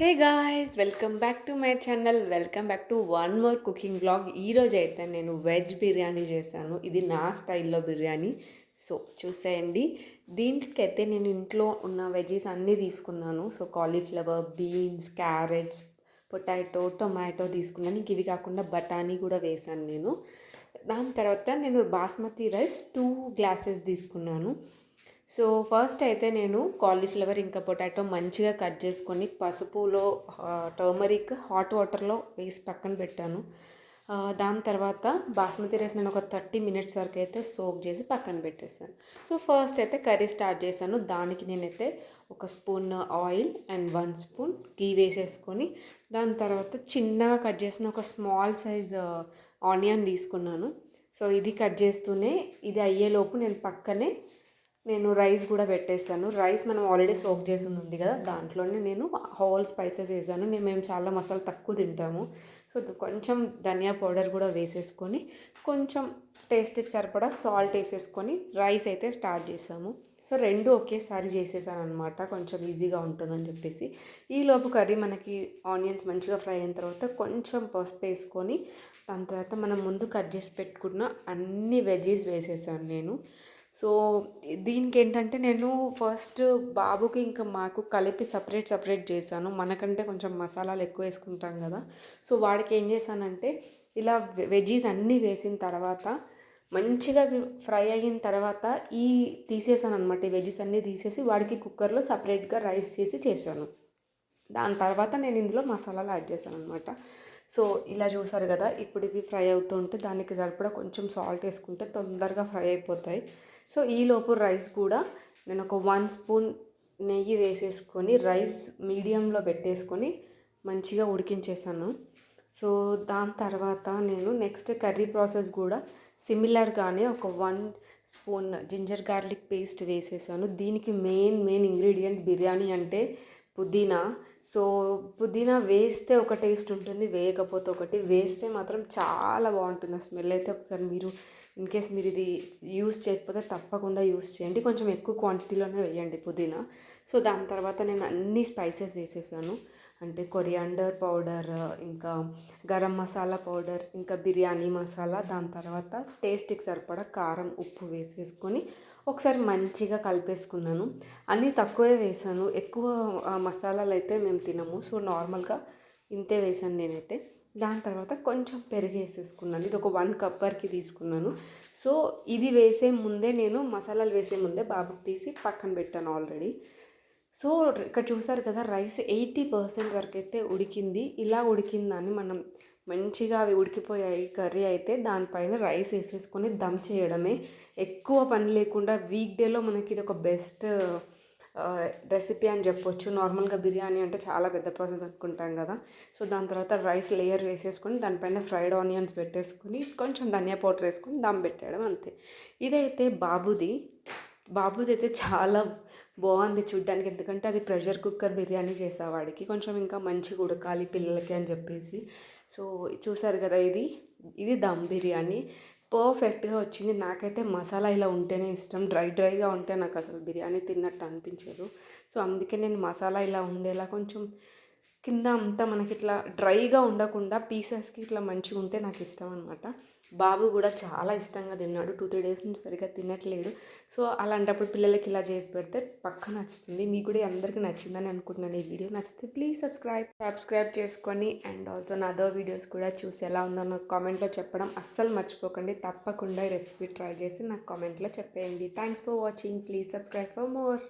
Hey guys welcome back to my channel. Welcome back to one more cooking blog ఈరోజు అయితే నేను veg biryani చేశాను. ఇది నా స్టైల్లో బిర్యానీ. సో చూసేయండి. దీంట్కైతే నేను ఇంట్లో ఉన్న వెజీస్ అన్నీ తీసుకున్నాను. So cauliflower beans carrots potato tomato తీసుకున్నాను. ఇంక ఇవి కాకుండా బఠానీ కూడా వేశాను నేను. దాని తర్వాత నేను బాస్మతి రైస్ టూ గ్లాసెస్ తీసుకున్నాను. సో ఫస్ట్ అయితే నేను కాలీఫ్లవర్ ఇంకా పొటాటో మంచిగా కట్ చేసుకొని పసుపులో టర్మరిక్ హాట్ వాటర్లో వేసి పక్కన పెట్టాను. దాని తర్వాత బాస్మతి రైస్ నేను ఒక థర్టీ మినిట్స్ వరకు అయితే సోక్ చేసి పక్కన పెట్టేసాను సో ఫస్ట్ అయితే కర్రీ స్టార్ట్ చేశాను. దానికి నేనైతే ఒక spoon oil and one spoon ghee వేసేసుకొని దాని తర్వాత చిన్నగా కట్ చేసిన ఒక స్మాల్ సైజ్ ఆనియన్ తీసుకున్నాను. సో ఇది కట్ చేస్తూనే ఇది అయ్యేలోపు నేను పక్కనే నేను రైస్ కూడా పెట్టేస్తాను. రైస్ మనం ఆల్రెడీ సోక్ చేసింది ఉంది కదా దాంట్లోనే నేను హోల్ స్పైసెస్ వేసాను. నేను మేము చాలా మసాలా తక్కువ తింటాము. సో కొంచెం ధనియా పౌడర్ కూడా వేసేసుకొని కొంచెం టేస్ట్కి సరిపడా సాల్ట్ వేసేసుకొని రైస్ అయితే స్టార్ట్ చేసాము. సో రెండు ఒకేసారి చేసేసాను అనమాట కొంచెం ఈజీగా ఉంటుందని చెప్పేసి. ఈలోపు కర్రీ మనకి ఆనియన్స్ మంచిగా ఫ్రై అయిన తర్వాత కొంచెం పసుపు వేసుకొని దాని తర్వాత మనం ముందు కట్ చేసి పెట్టుకున్న అన్ని వెజీస్ వేసేసాను నేను. సో దీనికి ఏంటంటే నేను ఫస్ట్ బాబుకి ఇంకా మాకు కలిపి సపరేట్ సపరేట్ చేశాను. మనకంటే కొంచెం మసాలాలు ఎక్కువ వేసుకుంటాం కదా. సో వాడికి ఏం చేశానంటే ఇలా వెజీస్ అన్నీ వేసిన తర్వాత మంచిగా ఫ్రై అయిన తర్వాత ఈ తీసేసాను అనమాట ఈ వెజీస్ అన్నీ తీసేసి వాడికి కుక్కర్లో సపరేట్గా రైస్ చేసి చేశాను. దాని తర్వాత నేను ఇందులో మసాలాలు యాడ్ చేశాను అనమాట సో ఇలా చూసారు కదా ఇప్పుడు ఇవి ఫ్రై అవుతుంటే దానికి సరిపడా కొంచెం సాల్ట్ వేసుకుంటే తొందరగా ఫ్రై అయిపోతాయి. సో ఈలోపు రైస్ కూడా నేను ఒక వన్ స్పూన్ నెయ్యి వేసేసుకొని రైస్ మీడియంలో పెట్టేసుకొని మంచిగా ఉడికించేసాను. సో దాని తర్వాత నేను నెక్స్ట్ కర్రీ ప్రాసెస్ కూడా సిమిలర్గానే ఒక one spoon ginger garlic paste వేసేసాను. దీనికి మెయిన్ మెయిన్ ఇంగ్రీడియంట్ బిర్యానీ అంటే పుదీనా. సో పుదీనా వేస్తే ఒక టేస్ట్ ఉంటుంది వేయకపోతే ఒకటి. వేస్తే మాత్రం చాలా బాగుంటుంది ఆ స్మెల్. అయితే ఒకసారి మీరు ఇన్ కేస్ మీరు ఇది యూస్ చేయకపోతే తప్పకుండా యూస్ చేయండి. కొంచెం ఎక్కువ క్వాంటిటీలోనే వేయండి పుదీనా. సో దాని తర్వాత నేను అన్ని స్పైసెస్ వేసేసాను. అంటే కొరియాండర్ పౌడర్ ఇంకా గరం మసాలా పౌడర్ ఇంకా బిర్యానీ మసాలా దాని తర్వాత టేస్ట్కి సరిపడా కారం ఉప్పు వేసేసుకొని ఒకసారి మంచిగా కలిపేసుకున్నాను. అన్నీ తక్కువే వేసాను. ఎక్కువ మసాలాలు అయితే మేము తినము. సో నార్మల్గా ఇంతే వేసాను నేనైతే. దాని తర్వాత కొంచెం పెరుగు వేసేసుకున్నాను. ఇది ఒక వన్ కప్పర్కి తీసుకున్నాను. సో ఇది వేసే ముందే నేను మసాలాలు వేసే ముందే బాబుకి తీసి పక్కన పెట్టాను ఆల్రెడీ. సో ఇక్కడ చూసారు కదా రైస్ ఎయిటీ పర్సెంట్ వరకు అయితే ఉడికింది. ఇలా ఉడికిందని మనం మంచిగా అవి ఉడికిపోయాయి కర్రీ అయితే దానిపైన రైస్ వేసేసుకొని దమ్ చేయడమే. ఎక్కువ పని లేకుండా వీక్ డేలో మనకి ఇది ఒక బెస్ట్ రెసిపీ అని చెప్పొచ్చు. నార్మల్గా బిర్యానీ అంటే చాలా పెద్ద ప్రాసెస్ అనుకుంటాం కదా. సో దాని తర్వాత రైస్ లేయర్ వేసేసుకొని దానిపైన ఫ్రైడ్ ఆనియన్స్ పెట్టేసుకొని కొంచెం ధనియా పౌడర్ వేసుకొని దమ్ పెట్టేయడం అంతే. ఇదైతే బాబుది. బాబుది అయితే చాలా బాగుంది చూడ్డానికి. ఎందుకంటే అది ప్రెషర్ కుక్కర్ బిర్యానీ చేసేవాడికి. కొంచెం ఇంకా మంచిగా ఉడకాలి పిల్లలకి అని చెప్పేసి. సో చూసారు కదా ఇది? ఇది దమ్ బిర్యానీ. పర్ఫెక్ట్గా వచ్చింది. నాకైతే మసాలా ఇలా ఉంటేనే ఇష్టం. డ్రై డ్రైగా ఉంటే నాకు అసలు బిర్యానీ తిన్నట్టు అనిపించదు. సో అందుకే నేను మసాలా ఇలా ఉండేలా కొంచెం కింద అంతా మనకి ఇట్లా డ్రైగా ఉండకుండా పీసెస్కి ఇట్లా మంచిగా ఉంటే నాకు ఇష్టం అనమాట బాబు కూడా చాలా ఇష్టంగా తిన్నాడు. టూ త్రీ డేస్ నుంచి సరిగ్గా తినట్లేడు. సో అలాంటప్పుడు పిల్లలకి ఇలా చేసి పెడితే పక్క నచ్చుతుంది. మీకు కూడా అందరికీ నచ్చిందని అనుకుంటున్నాను ఈ వీడియో. నచ్చితే ప్లీజ్ సబ్స్క్రైబ్ సబ్స్క్రైబ్ చేసుకొని అండ్ ఆల్సో నా అదో వీడియోస్ కూడా చూసి ఎలా ఉందో నాకు కామెంట్లో చెప్పడం అస్సలు మర్చిపోకండి. తప్పకుండా ఈ రెసిపీ ట్రై చేసి నాకు కామెంట్లో చెప్పేయండి. Thanks for watching. Please subscribe for more.